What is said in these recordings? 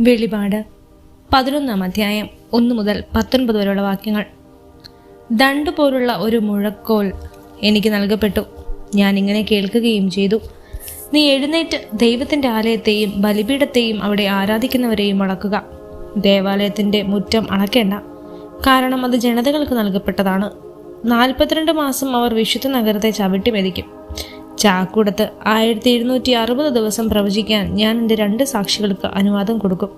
വെളിപാട് പതിനൊന്നാം അധ്യായം ഒന്ന് മുതൽ പത്തൊൻപത് വരെയുള്ള വാക്യങ്ങൾ. ദണ്ട് പോലുള്ള ഒരു മുഴക്കോൽ എനിക്ക് നൽകപ്പെട്ടു. ഞാൻ ഇങ്ങനെ കേൾക്കുകയും ചെയ്തു. നീ എഴുന്നേറ്റ് ദൈവത്തിന്റെ ആലയത്തെയും ബലിപീഠത്തെയും അവിടെ ആരാധിക്കുന്നവരെയും അളക്കുക ദേവാലയത്തിന്റെ മുറ്റം അളക്കേണ്ട കാരണം അത് ജനതകൾക്ക് നൽകപ്പെട്ടതാണ്. നാൽപ്പത്തിരണ്ട് മാസം അവർ വിശുദ്ധ നഗരത്തെ ചവിട്ടി മെതിക്കും. ചാക്കൂടത്ത് ആയിരത്തി എഴുന്നൂറ്റി അറുപത് ദിവസം പ്രവചിക്കാൻ ഞാൻ എന്റെ രണ്ട് സാക്ഷികൾക്ക് അനുവാദം കൊടുക്കും.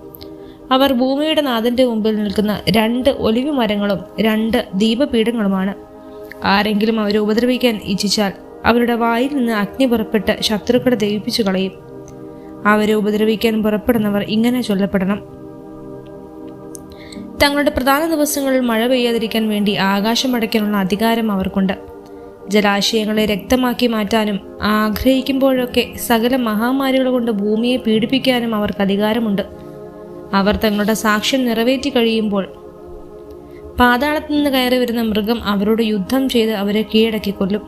അവർ ഭൂമിയുടെ നാഥന്റെ മുമ്പിൽ നിൽക്കുന്ന രണ്ട് ഒലിവ് മരങ്ങളും രണ്ട് ദീപപീഠങ്ങളുമാണ്. ആരെങ്കിലും അവരെ ഉപദ്രവിക്കാൻ ഇച്ഛിച്ചാൽ അവരുടെ വായിൽ നിന്ന് അഗ്നി പുറപ്പെട്ട് ശത്രുക്കളെ ദഹിപ്പിച്ചു കളയും. അവരെ ഉപദ്രവിക്കാൻ പുറപ്പെടുന്നവർ ഇങ്ങനെ ചൊല്ലപ്പെടണം. തങ്ങളുടെ പ്രധാന ദിവസങ്ങളിൽ മഴ പെയ്യാതിരിക്കാൻ വേണ്ടി ആകാശം അടയ്ക്കാനുള്ള അധികാരം അവർക്കുണ്ട്. ജലാശയങ്ങളെ രക്തമാക്കി മാറ്റാനും ആഗ്രഹിക്കുമ്പോഴൊക്കെ സകല മഹാമാരികൾ കൊണ്ട് ഭൂമിയെ പീഡിപ്പിക്കാനും അവർക്ക് അധികാരമുണ്ട്. അവർ തങ്ങളുടെ സാക്ഷ്യം നിറവേറ്റി കഴിയുമ്പോൾ പാതാളത്തു നിന്ന് കയറി വരുന്ന മൃഗം അവരോട് യുദ്ധം ചെയ്ത് അവരെ കീഴടക്കി കൊല്ലും.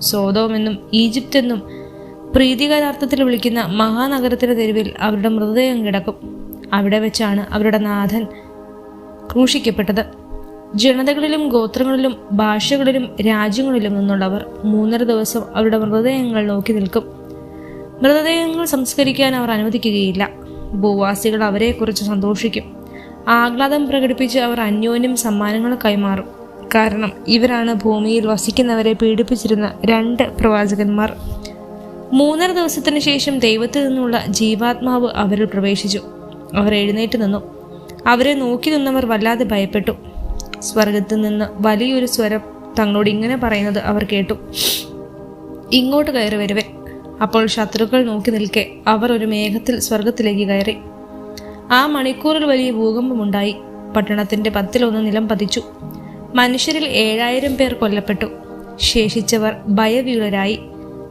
സോതോമെന്നും ഈജിപ്ത് എന്നും പ്രീതികരാർത്ഥത്തിൽ വിളിക്കുന്ന മഹാനഗരത്തിന്റെ തെരുവിൽ അവരുടെ മൃതദേഹം കിടക്കും. അവിടെ വെച്ചാണ് അവരുടെ നാഥൻ ക്രൂശിക്കപ്പെട്ടത്. ജനതകളിലും ഗോത്രങ്ങളിലും ഭാഷകളിലും രാജ്യങ്ങളിലും നിന്നുള്ളവർ മൂന്നര ദിവസം അവരുടെ മൃതദേഹങ്ങൾ നോക്കി നിൽക്കും. മൃതദേഹങ്ങൾ സംസ്കരിക്കാൻ അവർ അനുവദിക്കുകയില്ല. ഭൂവാസികൾ അവരെക്കുറിച്ച് സന്തോഷിക്കും. ആഹ്ലാദം പ്രകടിപ്പിച്ച് അവർ അന്യോന്യം സമ്മാനങ്ങൾ കൈമാറും. കാരണം ഇവരാണ് ഭൂമിയിൽ വസിക്കുന്നവരെ പീഡിപ്പിച്ചിരുന്ന രണ്ട് പ്രവാചകന്മാർ. മൂന്നര ദിവസത്തിന് ശേഷം ദൈവത്തിൽ നിന്നുള്ള ജീവാത്മാവ് അവരിൽ പ്രവേശിച്ചു. അവർ എഴുന്നേറ്റ് നിന്നു. അവരെ നോക്കി നിന്നവർ വല്ലാതെ ഭയപ്പെട്ടു. സ്വർഗത്തിൽ നിന്ന് വലിയൊരു സ്വരം തങ്ങളോട് ഇങ്ങനെ പറയുന്നത് അവർ കേട്ടു. ഇങ്ങോട്ട് കയറി വരുവേ. അപ്പോൾ ശത്രുക്കൾ നോക്കി നിൽക്കെ. അവർ ഒരു മേഘത്തിൽ സ്വർഗത്തിലേക്ക് കയറി. ആ മണിക്കൂറിൽ വലിയ ഭൂകമ്പമുണ്ടായി. പട്ടണത്തിന്റെ പത്തിലൊന്ന് നിലം പതിച്ചു. മനുഷ്യരിൽ ഏഴായിരം പേർ കൊല്ലപ്പെട്ടു. ശേഷിച്ചവർ ഭയവീളരായി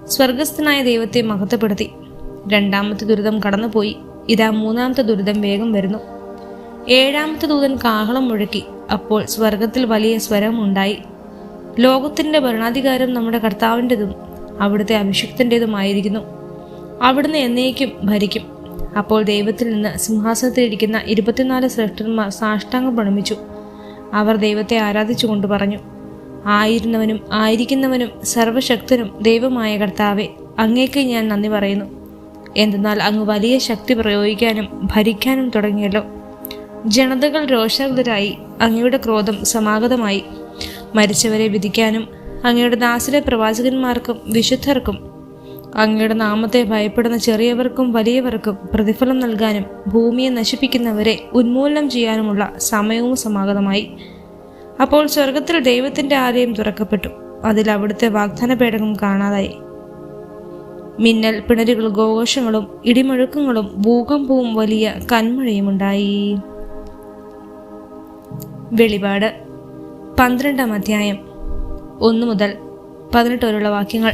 സ്വർഗസ്ഥനായ ദൈവത്തെ മഹത്വപ്പെടുത്തി. രണ്ടാമത്തെ ദുരിതം കടന്നുപോയി. ഇതാ മൂന്നാമത്തെ ദുരിതം വേഗം വരുന്നു. ഏഴാമത്തെ ദൂതൻ കാഹളം മുഴക്കി. അപ്പോൾ സ്വർഗത്തിൽ വലിയ സ്വരമുണ്ടായി ലോകത്തിന്റെ ഭരണാധികാരം നമ്മുടെ കർത്താവിന്റെതും അവിടുത്തെ അഭിഷിക്തന്റെതുമായിരിക്കുന്നു അവിടുന്ന് എന്നേക്കും ഭരിക്കും. അപ്പോൾ ദൈവത്തിൽ നിന്ന് സിംഹാസനത്തിലിരിക്കുന്ന ഇരുപത്തിനാല് ശ്രേഷ്ഠന്മാർ സാഷ്ടാംഗം പ്രണമിച്ചു. അവർ ദൈവത്തെ ആരാധിച്ചുകൊണ്ട് പറഞ്ഞു ആയിരുന്നവനും ആയിരിക്കുന്നവനും സർവശക്തനും ദൈവമായ കർത്താവെ അങ്ങേക്ക് ഞാൻ നന്ദി പറയുന്നു. എന്തെന്നാൽ അങ്ങ് വലിയ ശക്തി പ്രയോഗിക്കാനും ഭരിക്കാനും തുടങ്ങിയല്ലോ. ജനതകൾ രോഷാകുലരായി അങ്ങയുടെ ക്രോധം സമാഗതമായി. മരിച്ചവരെ വിധിക്കാനും അങ്ങയുടെ ദാസിലെ പ്രവാചകന്മാർക്കും വിശുദ്ധർക്കും അങ്ങയുടെ നാമത്തെ ഭയപ്പെടുന്ന ചെറിയവർക്കും വലിയവർക്കും പ്രതിഫലം നൽകാനും ഭൂമിയെ നശിപ്പിക്കുന്നവരെ ഉന്മൂലനം ചെയ്യാനുമുള്ള സമയവും സമാഗതമായി. അപ്പോൾ സ്വർഗത്തിൽ ദൈവത്തിന്റെ ആലയം തുറക്കപ്പെട്ടു. അതിൽ അവിടുത്തെ വാഗ്ദാന പേടകം കാണാതായി. മിന്നൽ പിണരുകൾ ഘോഷങ്ങളും ഇടിമുഴക്കങ്ങളും ഭൂകമ്പവും വലിയ കന്മഴയും ഉണ്ടായി വെളിപാട്. പന്ത്രണ്ടാം അധ്യായം. ഒന്ന് മുതൽ പതിനെട്ട് വരെയുള്ള വാക്യങ്ങൾ.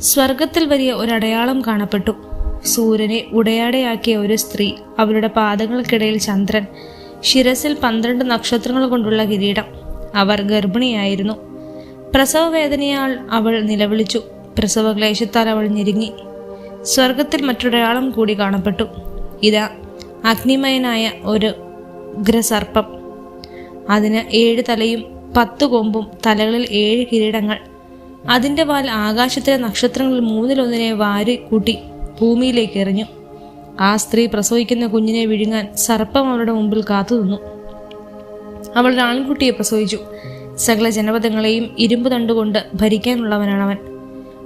സ്വർഗത്തിൽ വലിയ ഒരടയാളം കാണപ്പെട്ടു. സൂര്യനെ ഉടയാടയാക്കിയ ഒരു സ്ത്രീ അവരുടെ പാദങ്ങൾക്കിടയിൽ ചന്ദ്രൻ ശിരസിൽ പന്ത്രണ്ട് നക്ഷത്രങ്ങൾ കൊണ്ടുള്ള കിരീടം. അവർ ഗർഭിണിയായിരുന്നു. പ്രസവവേദനയാൽ അവൾ നിലവിളിച്ചു. പ്രസവക്ലേശത്താൽ അവൾ ഞെരുങ്ങി. സ്വർഗത്തിൽ മറ്റൊരാളും കൂടി കാണപ്പെട്ടു. ഇതാ അഗ്നിമയനായ ഒരു ഉഗ്രസർപ്പം. അതിന് ഏഴ് തലയും പത്ത് കൊമ്പും തലകളിൽ ഏഴ് കിരീടങ്ങൾ. അതിന്റെ വാൽ ആകാശത്തിലെ നക്ഷത്രങ്ങളിൽ മൂന്നിലൊന്നിനെ വാരി കൂട്ടി ഭൂമിയിലേക്ക് എറിഞ്ഞു. ആ സ്ത്രീ പ്രസവിക്കുന്ന കുഞ്ഞിനെ വിഴുങ്ങാൻ സർപ്പം അവളുടെ മുമ്പിൽ കാത്തു നിന്നു. അവൾ ആൺകുട്ടിയെ പ്രസവിച്ചു. സകല ജനപദങ്ങളെയും ഇരുമ്പ് തണ്ടുകൊണ്ട് അവൻ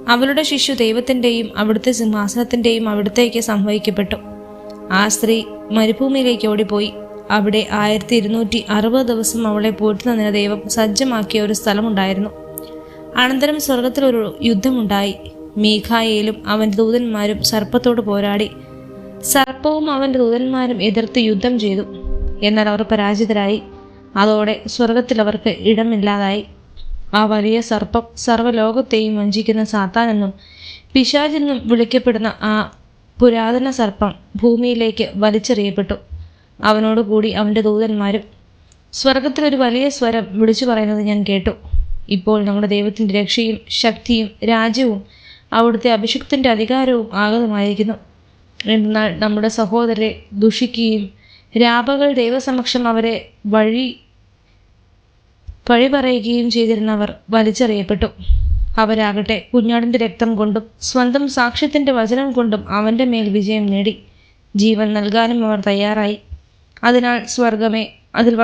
അവളുടെ ശിശു ദൈവത്തിന്റെയും അവിടുത്തെ സിംഹാസനത്തിന്റെയും അവിടത്തേക്ക് സംഭവിക്കപ്പെട്ടു ആ സ്ത്രീ മരുഭൂമിയിലേക്ക് ഓടിപ്പോയി. അവിടെ ആയിരത്തി ഇരുന്നൂറ്റി അറുപത് ദിവസം അവളെ പോറ്റുന്നതിന് ദൈവം സജ്ജമാക്കിയ ഒരു സ്ഥലമുണ്ടായിരുന്നു. അനന്തരം സ്വർഗത്തിൽ ഒരു യുദ്ധമുണ്ടായി. മീഖായേലും അവന്റെ ദൂതന്മാരും സർപ്പത്തോട് പോരാടി. സർപ്പവും അവന്റെ ദൂതന്മാരും എതിർത്ത് യുദ്ധം ചെയ്തു. എന്നാൽ അവർ പരാജിതരായി. അതോടെ സ്വർഗത്തിൽ അവർക്ക് ഇടമില്ലാതായി. ആ വലിയ സർപ്പം സർവലോകത്തെയും വഞ്ചിക്കുന്ന സാത്താനെന്നും പിശാചെന്നും വിളിക്കപ്പെടുന്ന ആ പുരാതന സർപ്പം ഭൂമിയിലേക്ക് വലിച്ചെറിയപ്പെട്ടു. അവനോട് കൂടി അവന്റെ ദൂതന്മാരും സ്വർഗത്തിലൊരു വലിയ സ്വരം വിളിച്ചു പറയുന്നത് ഞാൻ കേട്ടു. ഇപ്പോൾ നമ്മുടെ ദൈവത്തിന്റെ രക്ഷയും ശക്തിയും രാജ്യവും അവിടുത്തെ അഭിഷിക്തന്റെ അധികാരവും ആഗതമായിരിക്കുന്നു. എന്നാൽ നമ്മുടെ സഹോദരരെ ദുഷിക്കുകയും രാപകൾ ദൈവസമക്ഷം അവരെ വഴി വഴി പറയുകയും ചെയ്തിരുന്നവർ വലിച്ചെറിയപ്പെട്ടു. അവരാകട്ടെ കുഞ്ഞാടിന്റെ രക്തം കൊണ്ടും സ്വന്തം സാക്ഷ്യത്തിന്റെ വചനം കൊണ്ടും അവന്റെ മേൽ വിജയം നേടി. ജീവൻ നൽകാനും അവർ തയ്യാറായി. അതിനാൽ സ്വർഗമേ അതിൽ